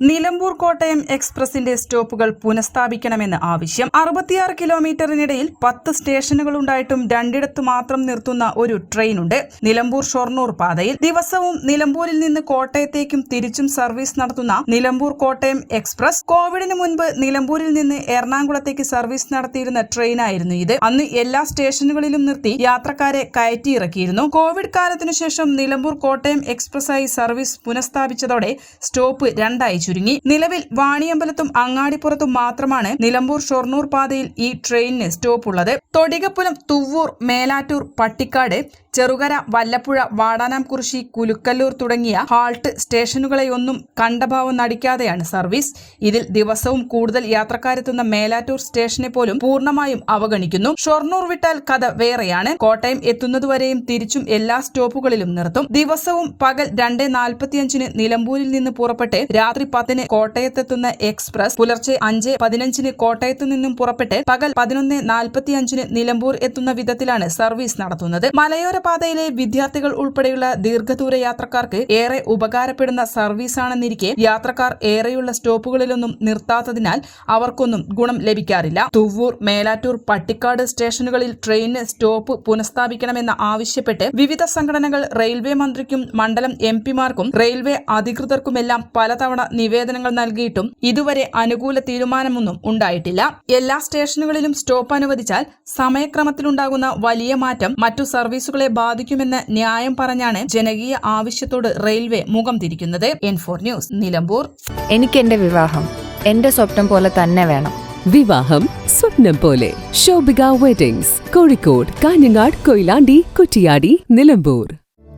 Nilambur Kottayam എക്സ്പ്രസിന്റെ സ്റ്റോപ്പുകൾ പുനഃസ്ഥാപിക്കണമെന്ന് ആവശ്യം. അറുപത്തിയാറ് കിലോമീറ്ററിനിടയിൽ പത്ത് സ്റ്റേഷനുകളുണ്ടായിട്ടും രണ്ടിടത്ത് മാത്രം നിർത്തുന്ന ഒരു ട്രെയിനുണ്ട് നിലമ്പൂർ ഷൊർണൂർ പാതയിൽ. ദിവസവും നിലമ്പൂരിൽ നിന്ന് കോട്ടയത്തേക്കും തിരിച്ചും സർവീസ് നടത്തുന്ന നിലമ്പൂർ കോട്ടയം എക്സ്പ്രസ്. കോവിഡിന് മുൻപ് നിലമ്പൂരിൽ നിന്ന് എറണാകുളത്തേക്ക് സർവീസ് നടത്തിയിരുന്ന ട്രെയിനായിരുന്നു ഇത്. അന്ന് എല്ലാ സ്റ്റേഷനുകളിലും നിർത്തി യാത്രക്കാരെ കയറ്റിയിറക്കിയിരുന്നു. കോവിഡ് കാലത്തിനു ശേഷം നിലമ്പൂർ കോട്ടയം എക്സ്പ്രസ് ആയി സർവീസ് പുനഃസ്ഥാപിച്ചതോടെ സ്റ്റോപ്പ് രണ്ടായി ചുരുങ്ങി. നിലവിൽ വാണിയമ്പലത്തും അങ്ങാടിപ്പുറത്തും മാത്രമാണ് നിലമ്പൂർ ഷൊർണൂർ പാതയിൽ ഈ ട്രെയിനിന് സ്റ്റോപ്പ് ഉള്ളത് തൊടികപ്പുലം തുവ്വൂർ മേലാറ്റൂർ പട്ടിക്കാട് ചെറുകര വല്ലപ്പുഴ വാടാനാംകുറിശി കുലുക്കല്ലൂർ തുടങ്ങിയ ഹാൾട്ട് സ്റ്റേഷനുകളെയൊന്നും കണ്ടഭാവം നടിക്കാതെയാണ് സർവീസ്. ഇതിൽ ദിവസവും കൂടുതൽ യാത്രക്കാരെത്തുന്ന മേലാറ്റൂർ സ്റ്റേഷനെ പോലും പൂർണമായും അവഗണിക്കുന്നു. ഷൊർണൂർ വിട്ടാൽ കഥ വേറെയാണ്. കോട്ടയം എത്തുന്നതുവരെയും തിരിച്ചും എല്ലാ സ്റ്റോപ്പുകളിലും നിർത്തും. ദിവസവും പകൽ രണ്ട് നാൽപ്പത്തിയഞ്ചിന് നിലമ്പൂരിൽ നിന്ന് പുറപ്പെട്ട് രാത്രി പത്തിന് കോട്ടയത്തെത്തുന്ന എക്സ്പ്രസ് പുലർച്ചെ അഞ്ച് പതിനഞ്ചിന് കോട്ടയത്ത് നിന്നും പുറപ്പെട്ട് പകൽ പതിനൊന്ന് നാൽപ്പത്തിയഞ്ചിന് നിലമ്പൂർ എത്തുന്ന വിധത്തിലാണ് സർവീസ് നടത്തുന്നത്. മലയോര പാതയിലെ വിദ്യാർത്ഥികൾ ഉൾപ്പെടെയുള്ള ദീർഘദൂര യാത്രക്കാർക്ക് ഏറെ ഉപകാരപ്പെടുന്ന സർവീസാണെന്നിരിക്കെ യാത്രക്കാർ ഏറെയുള്ള സ്റ്റോപ്പുകളിലൊന്നും നിർത്താത്തതിനാൽ അവർക്കൊന്നും ഗുണം ലഭിക്കാറില്ല. തുവ്വൂർ മേലാറ്റൂർ പട്ടിക്കാട് സ്റ്റേഷനുകളിൽ ട്രെയിനിന് സ്റ്റോപ്പ് പുനഃസ്ഥാപിക്കണമെന്ന് ആവശ്യപ്പെട്ട് വിവിധ സംഘടനകൾ റെയിൽവേ മന്ത്രിക്കും മണ്ഡലം എം പിമാർക്കും റെയിൽവേ അധികൃതർക്കുമെല്ലാം പലതവണ നിവേദനങ്ങൾ നൽകിയിട്ടും ഇതുവരെ അനുകൂല തീരുമാനമൊന്നും ഉണ്ടായിട്ടില്ല. എല്ലാ സ്റ്റേഷനുകളിലും സ്റ്റോപ്പ് അനുവദിച്ചാൽ സമയക്രമത്തിലുണ്ടാകുന്ന വലിയ മാറ്റം മറ്റു സർവീസുകളെ ബാധിക്കുമെന്ന് ന്യായം പറഞ്ഞാണ് ജനകീയ ആവശ്യത്തോട് റെയിൽവേ മുഖം തിരിക്കുന്നത്. N four news Nilambur. എനിക്ക് എന്റെ വിവാഹം എന്റെ സ്വപ്നം പോലെ തന്നെ വേണം. വിവാഹം സ്വപ്നം പോലെ. ശോഭിക വെഡിങ്സ് കോഴിക്കോട് കാഞ്ഞങ്ങാട് കൊയിലാണ്ടി കുറ്റിയാടി നിലമ്പൂർ.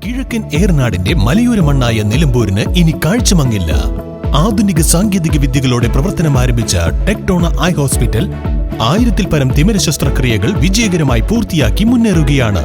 കിഴക്കൻ ഏർനാടിന്റെ മലയോര മണ്ണായ നിലമ്പൂരിന് ഇനി കാഴ്ചമങ്ങില്ല. ആധുനിക സാങ്കേതിക വിദ്യകളോടെ പ്രവർത്തനം ആരംഭിച്ച ടെക്ടോണ ഐ ഹോസ്പിറ്റൽ ആയിരത്തിൽ പരം തിമിര ശസ്ത്രക്രിയകൾ വിജയകരമായി പൂർത്തിയാക്കി മുന്നേറുകയാണ്.